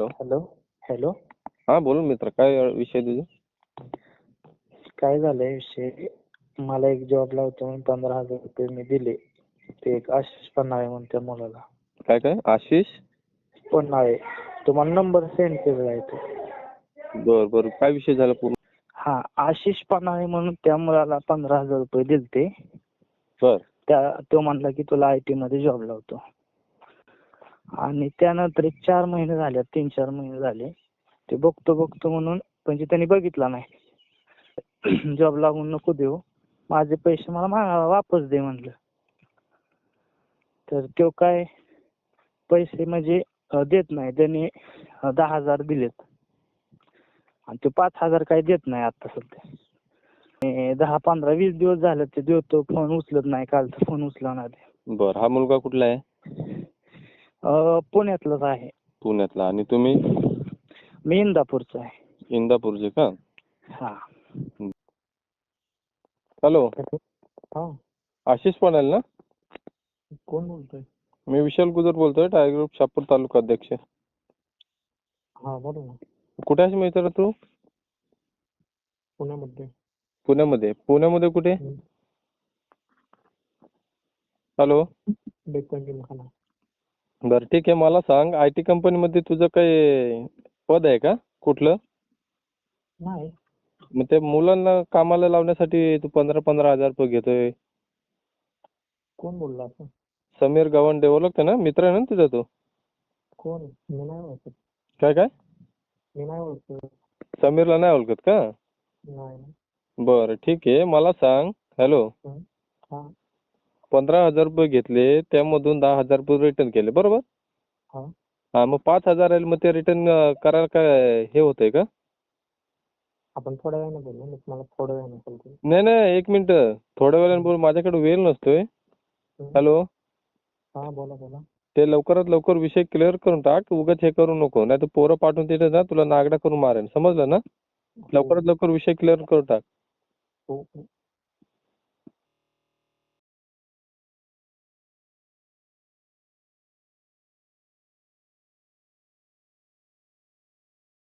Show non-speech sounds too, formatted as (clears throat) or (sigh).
Hello. Hello. हा बोल मित्र काय विषय तुझा? काय झालंय विषय? मला एक जॉब लावतो म्हणून पंधरा हजार रुपये मी दिले. ते एक आशिष पन्हाळे म्हणून त्या मुलाला. काय काय? आशिष? पन्हाळे. तुम्हाला नंबर सेंड केलेला आहे तो. बर बर. काय विषय झाला पूर्ण? हा आशिष पन्हाळे म्हणून त्या मुलाला पंधरा हजार रुपये दिलते. बर. त्या तो म्हणला की तुला आय टी मध्ये जॉब लावतो आणि त्यानंतर एक चार महिने झाले तीन चार महिने झाले. ते बघतो बघतो म्हणून म्हणजे त्यांनी बघितला नाही. (clears throat) जॉब लागून नको देऊ. माझे पैसे मला मागावा वापस दे म्हणलं. तर तो काय पैसे म्हणजे देत नाही. त्यांनी दहा हजार दिलेत. आणि तो पाच हजार काही देत नाही आता सध्या. दहा पंधरा वीस दिवस झाले ते देतो. फोन उचलत नाही. कालचा फोन उचला नाही बर हा मुलगा कुठला आहे? अं, पुण्यातलंच आहे. पुण्यातला. आणि तुम्ही? मी इंदापूरचा आहे. इंदापूरचे का? हा. हॅलो. हा. आशिष पणाल ना? कोण बोलतोय? मी विशाल गुजर बोलतोय टायगर ग्रुप शापूर तालुका अध्यक्ष. हा बोला ना. कुठे आहेस मित्र तू? पुण्यामध्ये. पुण्यामध्ये. पुण्यामध्ये कुठे? हॅलो. जिमखाना. बरं ठीक आहे. मला सांग आय टी कंपनीमध्ये तुझं काही पद आहे का? कुठलं? नाही. मग त्या मुलांना कामाला लावण्यासाठी तू पंधरा पंधरा हजार रुपये घेतोय. कोण बोलला असं? समीर गव्हाणे ओळखते ना? मित्र आहे ना तुझा तो? कोण? मी नाही ओळखत. काय काय? मी नाही ओळखत. समीरला नाही ओळखत का? नाही. बरं ठीक आहे. मला सांग. हॅलो हा. पंधरा हजार रुपये घेतले त्यामधून दहा हजार रुपये रिटर्न केले बरोबर? हा. हा मग पाच हजार आहे मग ते रिटर्न करायला काय हे होतंय का? आपण थोड्या वेळाने बोलू मी तुम्हाला थोड्या वेळाने करू नाही नाही एक मिनिट. थोड्या वेळाने बोल माझ्याकडे वेळ नसतोय. हॅलो? हा बोला बोला. ते लवकरात लवकर विषय क्लिअर करून टाक उगाच हे करू नको नाही तर पोरं पाठवून तिथे ना तुला नागडा करून मारेन समजलं ना? लवकरात लवकर विषय क्लिअर करून टाक. हो हो.